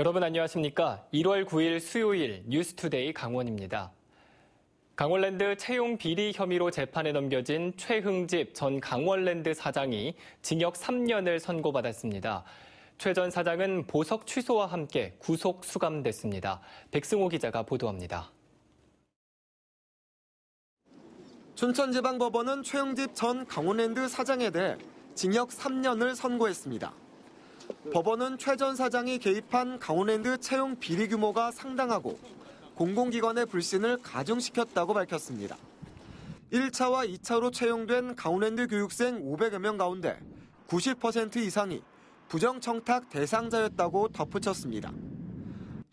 여러분 안녕하십니까? 1월 9일 수요일 뉴스투데이 강원입니다. 강원랜드 채용 비리 혐의로 재판에 넘겨진 최흥집 전 강원랜드 사장이 징역 3년을 선고받았습니다. 최 전 사장은 보석 취소와 함께 구속 수감됐습니다. 백승호 기자가 보도합니다. 춘천지방법원은 최흥집 전 강원랜드 사장에 대해 징역 3년을 선고했습니다. 법원은 최 전 사장이 개입한 강원랜드 채용 비리 규모가 상당하고 공공기관의 불신을 가중시켰다고 밝혔습니다. 1차와 2차로 채용된 강원랜드 교육생 500여 명 가운데 90% 이상이 부정청탁 대상자였다고 덧붙였습니다.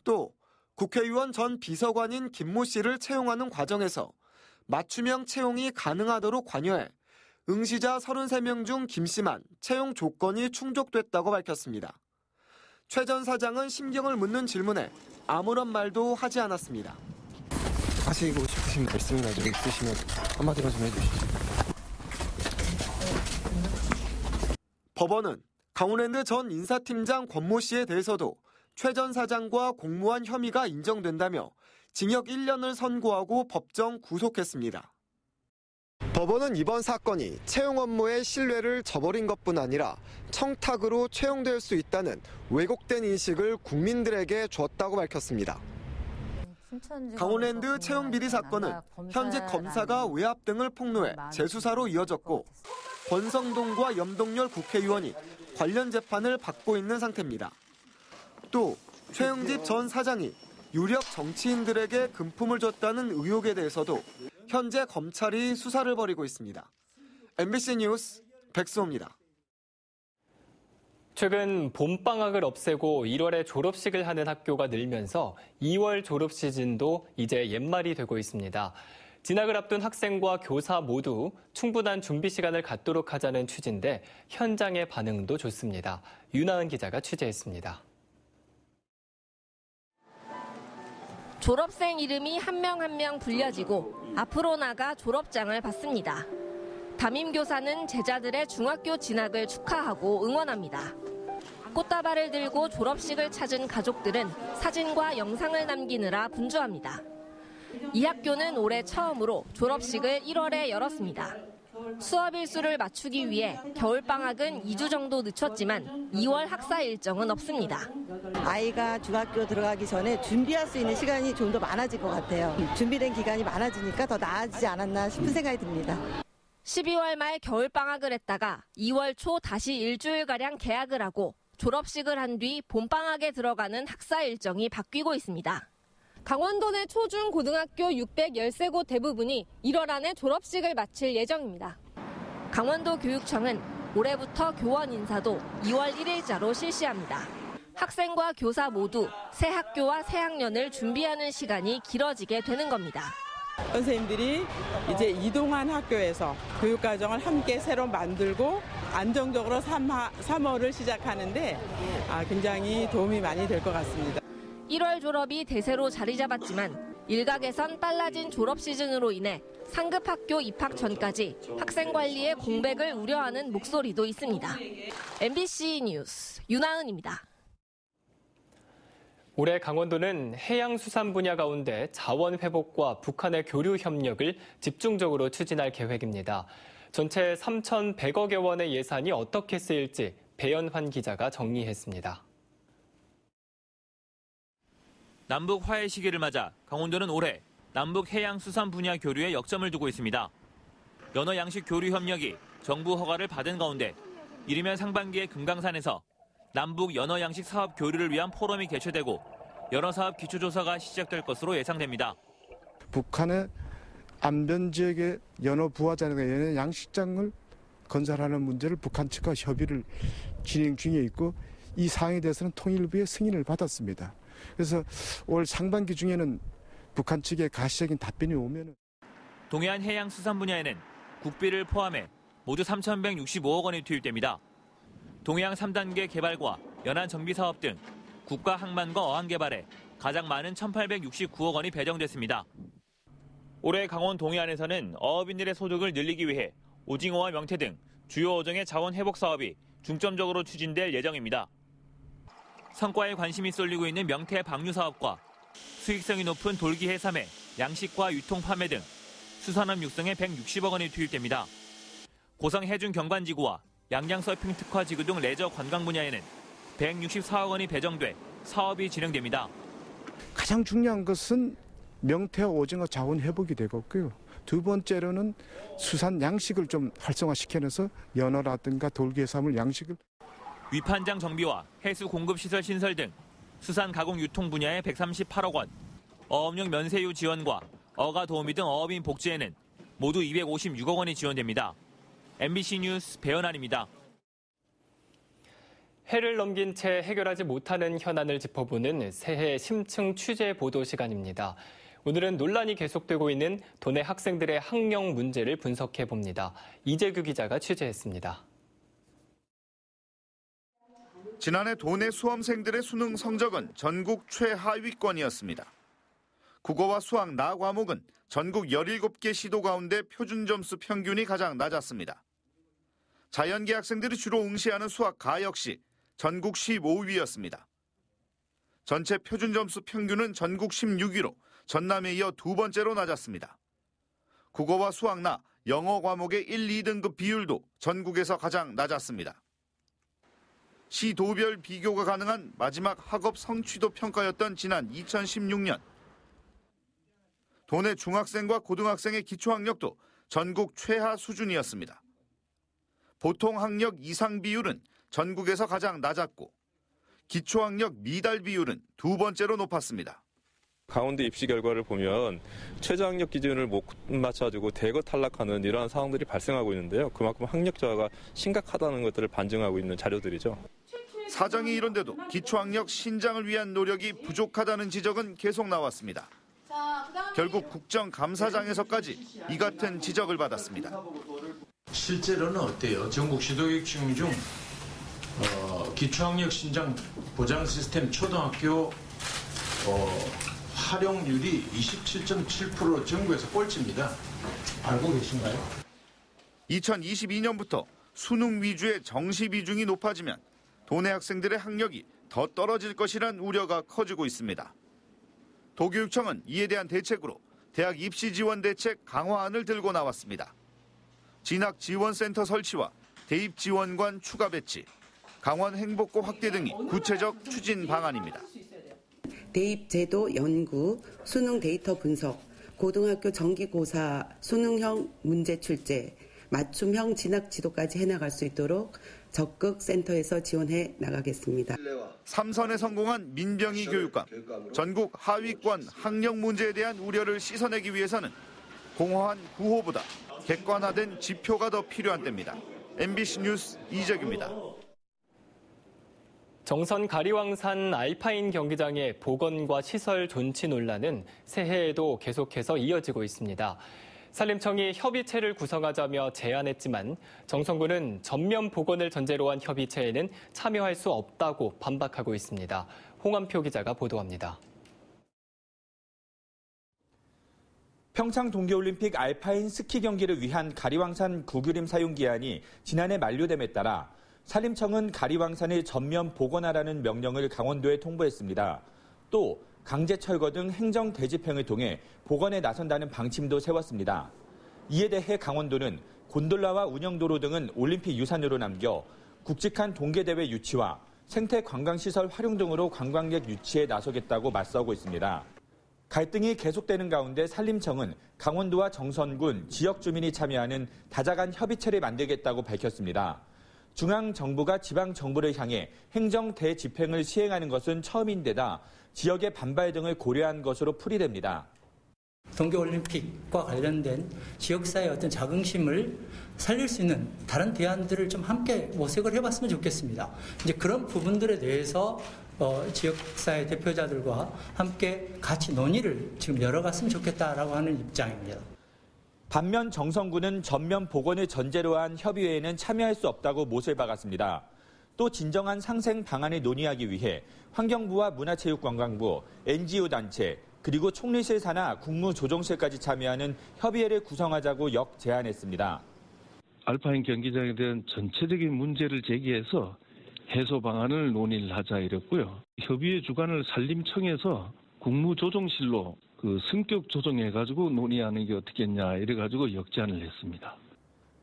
또 국회의원 전 비서관인 김모 씨를 채용하는 과정에서 맞춤형 채용이 가능하도록 관여해 응시자 33명 중 김 씨만 채용 조건이 충족됐다고 밝혔습니다. 최 전 사장은 심경을 묻는 질문에 아무런 말도 하지 않았습니다. 하시고 싶으신 말씀이나 좀 있으시면 한마디로 좀 해주시죠. 법원은 강원랜드 전 인사팀장 권모 씨에 대해서도 최 전 사장과 공무원 혐의가 인정된다며 징역 1년을 선고하고 법정 구속했습니다. 법원은 이번 사건이 채용 업무의 신뢰를 저버린 것뿐 아니라 청탁으로 채용될 수 있다는 왜곡된 인식을 국민들에게 줬다고 밝혔습니다. 강원랜드 채용 비리 사건은 현재 검사가 외압 등을 폭로해 재수사로 이어졌고 권성동과 염동열 국회의원이 관련 재판을 받고 있는 상태입니다. 또 최영집 전 사장이 유력 정치인들에게 금품을 줬다는 의혹에 대해서도 현재 검찰이 수사를 벌이고 있습니다. MBC 뉴스 백수호입니다. 최근 봄방학을 없애고 1월에 졸업식을 하는 학교가 늘면서 2월 졸업 시즌도 이제 옛말이 되고 있습니다. 진학을 앞둔 학생과 교사 모두 충분한 준비 시간을 갖도록 하자는 취지인데 현장의 반응도 좋습니다. 윤하은 기자가 취재했습니다. 졸업생 이름이 한명 한 명 불려지고 앞으로 나가 졸업장을 받습니다. 담임교사는 제자들의 중학교 진학을 축하하고 응원합니다. 꽃다발을 들고 졸업식을 찾은 가족들은 사진과 영상을 남기느라 분주합니다. 이 학교는 올해 처음으로 졸업식을 1월에 열었습니다. 수업 일수를 맞추기 위해 겨울방학은 2주 정도 늦췄지만 2월 학사 일정은 없습니다. 아이가 중학교 들어가기 전에 준비할 수 있는 시간이 좀 더 많아질 것 같아요. 준비된 기간이 많아지니까 더 나아지지 않았나 싶은 생각이 듭니다. 12월 말 겨울방학을 했다가 2월 초 다시 일주일가량 개학을 하고 졸업식을 한 뒤 봄방학에 들어가는 학사 일정이 바뀌고 있습니다. 강원도 내 초중 고등학교 613곳 대부분이 1월 안에 졸업식을 마칠 예정입니다. 강원도 교육청은 올해부터 교원 인사도 2월 1일자로 실시합니다. 학생과 교사 모두 새 학교와 새 학년을 준비하는 시간이 길어지게 되는 겁니다. 선생님들이 이제 이동한 학교에서 교육과정을 함께 새로 만들고 안정적으로 3월, 을 시작하는데 아, 굉장히 도움이 많이 될 것 같습니다. 1월 졸업이 대세로 자리 잡았지만 일각에선 빨라진 졸업 시즌으로 인해 상급 학교 입학 전까지 학생 관리의 공백을 우려하는 목소리도 있습니다. MBC 뉴스 윤하은입니다. 올해 강원도는 해양수산 분야 가운데 자원 회복과 북한의 교류 협력을 집중적으로 추진할 계획입니다. 전체 3,100억여 원의 예산이 어떻게 쓰일지 배연환 기자가 정리했습니다. 남북 화해 시기를 맞아 강원도는 올해 남북 해양 수산 분야 교류에 역점을 두고 있습니다. 연어 양식 교류 협력이 정부 허가를 받은 가운데 이르면 상반기에 금강산에서 남북 연어 양식 사업 교류를 위한 포럼이 개최되고 연어 사업 기초조사가 시작될 것으로 예상됩니다. 북한의 안변 지역의 연어 부화장과 연어 양식장을 건설하는 문제를 북한 측과 협의를 진행 중에 있고 이 사항에 대해서는 통일부의 승인을 받았습니다. 그래서 올 상반기 중에는 북한 측의 가시적인 답변이 오면은 동해안 해양 수산 분야에는 국비를 포함해 모두 3,165억 원이 투입됩니다. 동해안 3단계 개발과 연안 정비 사업 등 국가 항만과 어항 개발에 가장 많은 1,869억 원이 배정됐습니다. 올해 강원 동해안에서는 어업인들의 소득을 늘리기 위해 오징어와 명태 등 주요 어종의 자원 회복 사업이 중점적으로 추진될 예정입니다. 성과에 관심이 쏠리고 있는 명태 방류 사업과 수익성이 높은 돌기 해삼의 양식과 유통 판매 등 수산업 육성에 160억 원이 투입됩니다. 고성 해준 경관지구와 양양 서핑 특화 지구 등 레저 관광 분야에는 164억 원이 배정돼 사업이 진행됩니다. 가장 중요한 것은 명태와 오징어 자원 회복이 되겠고요. 두 번째로는 수산 양식을 좀 활성화시켜내서 연어라든가 돌기해삼을 양식을 위판장 정비와 해수 공급 시설 신설 등 수산 가공 유통 분야에 138억 원, 어업용 면세유 지원과 어가 도우미 등 어업인 복지에는 모두 256억 원이 지원됩니다. MBC 뉴스 배현환입니다. 해를 넘긴 채 해결하지 못하는 현안을 짚어보는 새해 심층 취재 보도 시간입니다. 오늘은 논란이 계속되고 있는 도내 학생들의 학령 문제를 분석해 봅니다. 이재규 기자가 취재했습니다. 지난해 도내 수험생들의 수능 성적은 전국 최하위권이었습니다. 국어와 수학 나 과목은 전국 17개 시도 가운데 표준 점수 평균이 가장 낮았습니다. 자연계 학생들이 주로 응시하는 수학 가 역시 전국 15위였습니다. 전체 표준 점수 평균은 전국 16위로 전남에 이어 두 번째로 낮았습니다. 국어와 수학 나 영어 과목의 1, 2등급 비율도 전국에서 가장 낮았습니다. 시도별 비교가 가능한 마지막 학업 성취도 평가였던 지난 2016년. 도내 중학생과 고등학생의 기초학력도 전국 최하 수준이었습니다. 보통 학력 이상 비율은 전국에서 가장 낮았고 기초학력 미달 비율은 두 번째로 높았습니다. 강원도 입시 결과를 보면 최저학력 기준을 못 맞춰가지고 대거 탈락하는 이러한 상황들이 발생하고 있는데요. 그만큼 학력 저하가 심각하다는 것들을 반증하고 있는 자료들이죠. 사정이 이런데도 기초학력 신장을 위한 노력이 부족하다는 지적은 계속 나왔습니다. 결국 국정감사장에서까지 이 같은 지적을 받았습니다. 실제로는 어때요? 전국 시도교육 시험 중 어, 기초학력 신장 보장 시스템 초등학교 어, 활용률이 27.7% 전국에서 꼴찌입니다. 알고 계신가요? 2022년부터 수능 위주의 정시 비중이 높아지면 도내 학생들의 학력이 더 떨어질 것이란 우려가 커지고 있습니다. 도교육청은 이에 대한 대책으로 대학 입시 지원 대책 강화안을 들고 나왔습니다. 진학 지원센터 설치와 대입 지원관 추가 배치, 강원 행복고 확대 등이 구체적 추진 방안입니다. 대입 제도 연구, 수능 데이터 분석, 고등학교 정기고사 수능형 문제 출제, 맞춤형 진학 지도까지 해나갈 수 있도록 적극 센터에서 지원해 나가겠습니다. 삼선에 성공한 민병희 교육감, 전국 하위권 학력 문제에 대한 우려를 씻어내기 위해서는 공허한 구호보다 객관화된 지표가 더 필요한 때입니다. MBC 뉴스 이재규입니다. 정선 가리왕산 알파인 경기장의 복원과 시설 존치 논란은 새해에도 계속해서 이어지고 있습니다. 산림청이 협의체를 구성하자며 제안했지만 정성군은 전면 복원을 전제로 한 협의체에는 참여할 수 없다고 반박하고 있습니다. 홍한표 기자가 보도합니다. 평창 동계올림픽 알파인 스키 경기를 위한 가리왕산 구규림 사용 기한이 지난해 만료됨에 따라 산림청은 가리왕산을 전면 복원하라는 명령을 강원도에 통보했습니다. 또 강제 철거 등 행정 대집행을 통해 복원에 나선다는 방침도 세웠습니다. 이에 대해 강원도는 곤돌라와 운영도로 등은 올림픽 유산으로 남겨 굵직한 동계대회 유치와 생태 관광시설 활용 등으로 관광객 유치에 나서겠다고 맞서고 있습니다. 갈등이 계속되는 가운데 산림청은 강원도와 정선군 지역 주민이 참여하는 다자간 협의체를 만들겠다고 밝혔습니다. 중앙 정부가 지방 정부를 향해 행정 대집행을 시행하는 것은 처음인데다 지역의 반발 등을 고려한 것으로 풀이됩니다. 동계올림픽과 관련된 지역사회의 어떤 자긍심을 살릴 수 있는 다른 대안들을 좀 함께 모색을 해봤으면 좋겠습니다. 이제 그런 부분들에 대해서 어, 지역사회 대표자들과 함께 같이 논의를 지금 열어갔으면 좋겠다라고 하는 입장입니다. 반면 정성군은 전면 복원을 전제로 한 협의회에는 참여할 수 없다고 못을 박았습니다. 또 진정한 상생 방안을 논의하기 위해 환경부와 문화체육관광부, NGO 단체, 그리고 총리실 산하 국무조정실까지 참여하는 협의회를 구성하자고 역 제안했습니다. 알파인 경기장에 대한 전체적인 문제를 제기해서 해소 방안을 논의를 하자 이랬고요. 협의회 주관을 산림청에서 국무조정실로 그 성격 조정해가지고 논의하는 게 어떻겠냐 이래가지고 역제안을 했습니다.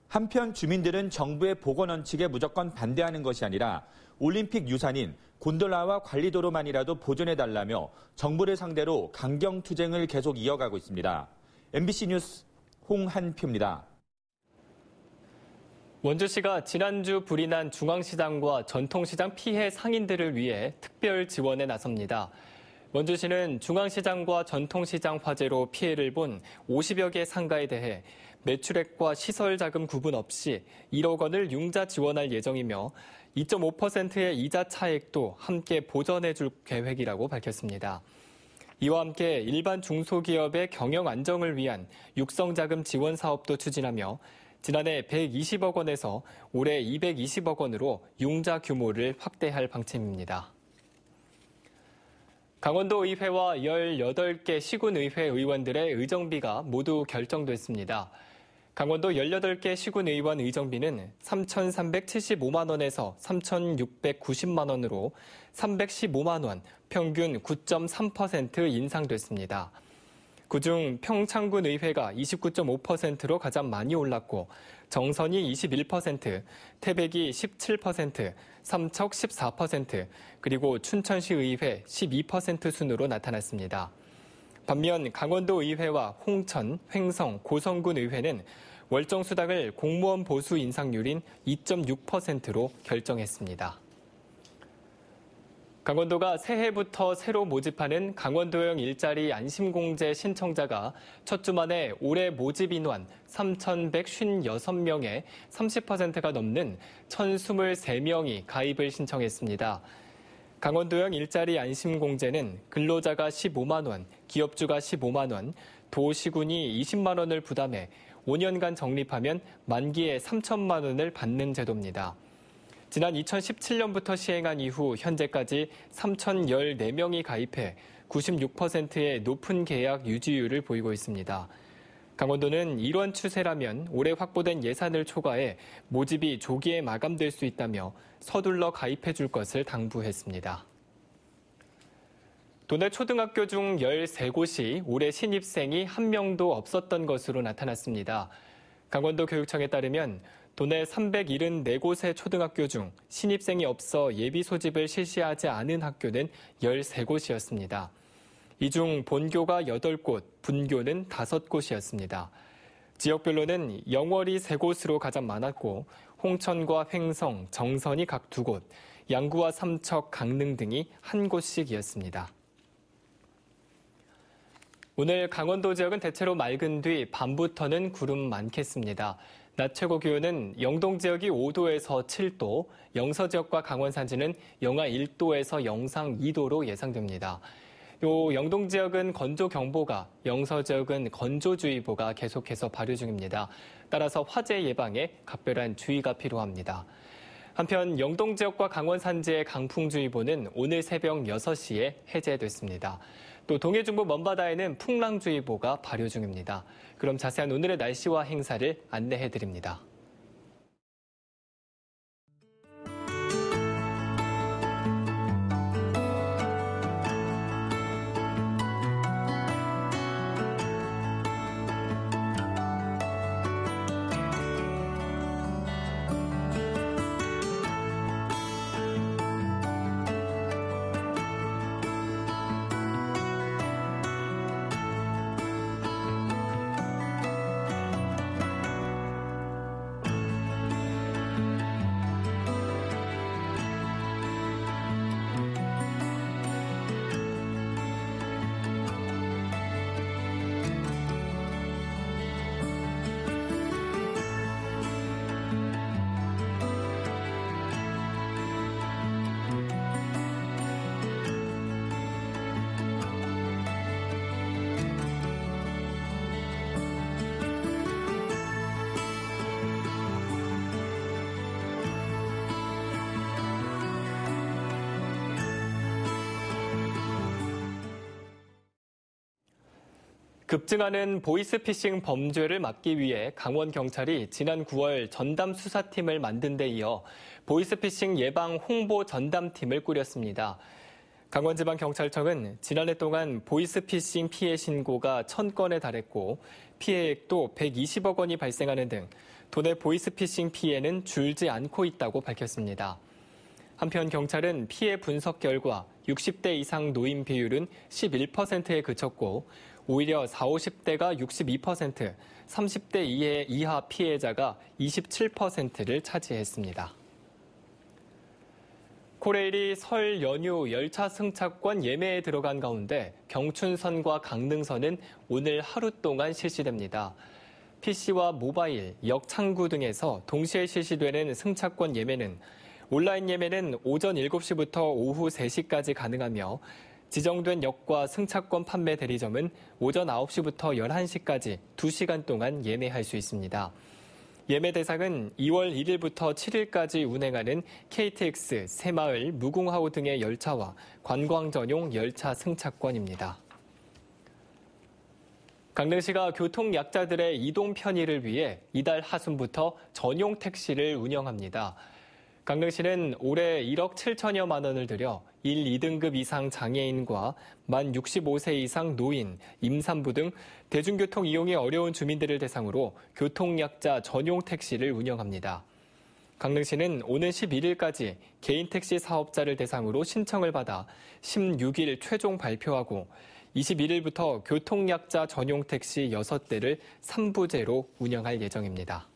한편 주민들은 정부의 보건 원칙에 무조건 반대하는 것이 아니라 올림픽 유산인 곤돌라와 관리도로만이라도 보존해달라며 정부를 상대로 강경 투쟁을 계속 이어가고 있습니다. MBC 뉴스 홍한표입니다. 원주시가 지난주 불이 난 중앙시장과 전통시장 피해 상인들을 위해 특별 지원에 나섭니다. 원주시는 중앙시장과 전통시장 화재로 피해를 본 50여 개 상가에 대해 매출액과 시설 자금 구분 없이 1억 원을 융자 지원할 예정이며 2.5%의 이자 차액도 함께 보전해 줄 계획이라고 밝혔습니다. 이와 함께 일반 중소기업의 경영 안정을 위한 육성자금 지원 사업도 추진하며 지난해 120억 원에서 올해 220억 원으로 융자 규모를 확대할 방침입니다. 강원도 의회와 18개 시군의회 의원들의 의정비가 모두 결정됐습니다. 강원도 18개 시군의원 의정비는 3,375만 원에서 3,690만 원으로 315만 원, 평균 9.3% 인상됐습니다. 그중 평창군 의회가 29.5%로 가장 많이 올랐고 정선이 21%, 태백이 17%, 삼척 14%, 그리고 춘천시 의회 12% 순으로 나타났습니다. 반면 강원도 의회와 홍천, 횡성, 고성군 의회는 월정 수당을 공무원 보수 인상률인 2.6%로 결정했습니다. 강원도가 새해부터 새로 모집하는 강원도형 일자리 안심공제 신청자가 첫 주 만에 올해 모집 인원 3,156명에 30%가 넘는 1,023명이 가입을 신청했습니다. 강원도형 일자리 안심공제는 근로자가 15만 원, 기업주가 15만 원, 도시군이 20만 원을 부담해 5년간 적립하면 만기에 3천만 원을 받는 제도입니다. 지난 2017년부터 시행한 이후 현재까지 3,014명이 가입해 96%의 높은 계약 유지율을 보이고 있습니다. 강원도는 이런 추세라면 올해 확보된 예산을 초과해 모집이 조기에 마감될 수 있다며 서둘러 가입해 줄 것을 당부했습니다. 도내 초등학교 중 13곳이 올해 신입생이 한 명도 없었던 것으로 나타났습니다. 강원도 교육청에 따르면 도내 374곳의 초등학교 중 신입생이 없어 예비 소집을 실시하지 않은 학교는 13곳이었습니다. 이 중 본교가 8곳, 분교는 5곳이었습니다. 지역별로는 영월이 3곳으로 가장 많았고 홍천과 횡성, 정선이 각 2곳, 양구와 삼척, 강릉 등이 한 곳씩이었습니다. 오늘 강원도 지역은 대체로 맑은 뒤 밤부터는 구름 많겠습니다. 낮 최고 기온은 영동 지역이 5도에서 7도, 영서 지역과 강원 산지는 영하 1도에서 영상 2도로 예상됩니다. 요 영동 지역은 건조 경보가, 영서 지역은 건조주의보가 계속해서 발효 중입니다. 따라서 화재 예방에 각별한 주의가 필요합니다. 한편 영동 지역과 강원 산지의 강풍주의보는 오늘 새벽 6시에 해제됐습니다. 또 동해 중부 먼바다에는 풍랑주의보가 발효 중입니다. 그럼 자세한 오늘의 날씨와 행사를 안내해 드립니다. 급증하는 보이스피싱 범죄를 막기 위해 강원 경찰이 지난 9월 전담 수사팀을 만든 데 이어 보이스피싱 예방 홍보 전담팀을 꾸렸습니다. 강원지방경찰청은 지난해 동안 보이스피싱 피해 신고가 1000건에 달했고 피해액도 120억 원이 발생하는 등 도내 보이스피싱 피해는 줄지 않고 있다고 밝혔습니다. 한편 경찰은 피해 분석 결과 60대 이상 노인 비율은 11%에 그쳤고 오히려 40, 50대가 62%, 30대 이해 이하 피해자가 27%를 차지했습니다. 코레일이 설 연휴 열차 승차권 예매에 들어간 가운데 경춘선과 강릉선은 오늘 하루 동안 실시됩니다. PC와 모바일, 역 창구 등에서 동시에 실시되는 승차권 예매는 온라인 예매는 오전 7시부터 오후 3시까지 가능하며 지정된 역과 승차권 판매 대리점은 오전 9시부터 11시까지 2시간 동안 예매할 수 있습니다. 예매 대상은 2월 1일부터 7일까지 운행하는 KTX, 새마을, 무궁화호 등의 열차와 관광 전용 열차 승차권입니다. 강릉시가 교통약자들의 이동 편의를 위해 이달 하순부터 전용 택시를 운영합니다. 강릉시는 올해 1억 7천여만 원을 들여 1, 2등급 이상 장애인과 만 65세 이상 노인, 임산부 등 대중교통 이용이 어려운 주민들을 대상으로 교통약자 전용 택시를 운영합니다. 강릉시는 오는 11일까지 개인 택시 사업자를 대상으로 신청을 받아 16일 최종 발표하고 21일부터 교통약자 전용 택시 6대를 3부제로 운영할 예정입니다.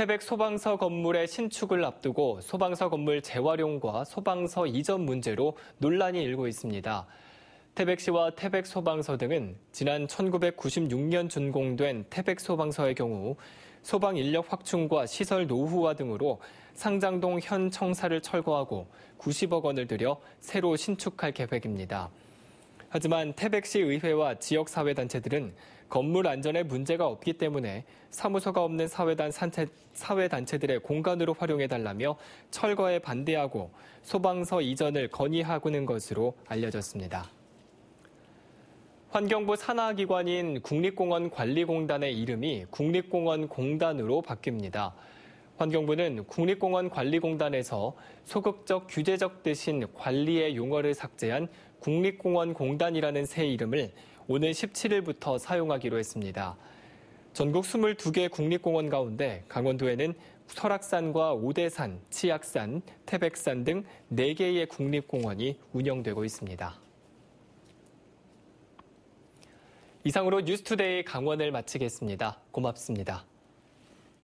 태백 소방서 건물의 신축을 앞두고 소방서 건물 재활용과 소방서 이전 문제로 논란이 일고 있습니다. 태백시와 태백소방서 등은 지난 1996년 준공된 태백소방서의 경우 소방 인력 확충과 시설 노후화 등으로 상장동 현 청사를 철거하고 90억 원을 들여 새로 신축할 계획입니다. 하지만 태백시 의회와 지역사회단체들은 건물 안전에 문제가 없기 때문에 사무소가 없는 사회단 산체, 사회단체들의 공간으로 활용해달라며 철거에 반대하고 소방서 이전을 건의하고는 것으로 알려졌습니다. 환경부 산하기관인 국립공원관리공단의 이름이 국립공원공단으로 바뀝니다. 환경부는 국립공원관리공단에서 소극적 규제적 대신 관리의 용어를 삭제한 국립공원공단이라는 새 이름을 오늘 17일부터 사용하기로 했습니다. 전국 22개 국립공원 가운데 강원도에는 설악산과 오대산, 치악산, 태백산 등 4개의 국립공원이 운영되고 있습니다. 이상으로 뉴스투데이 강원을 마치겠습니다. 고맙습니다.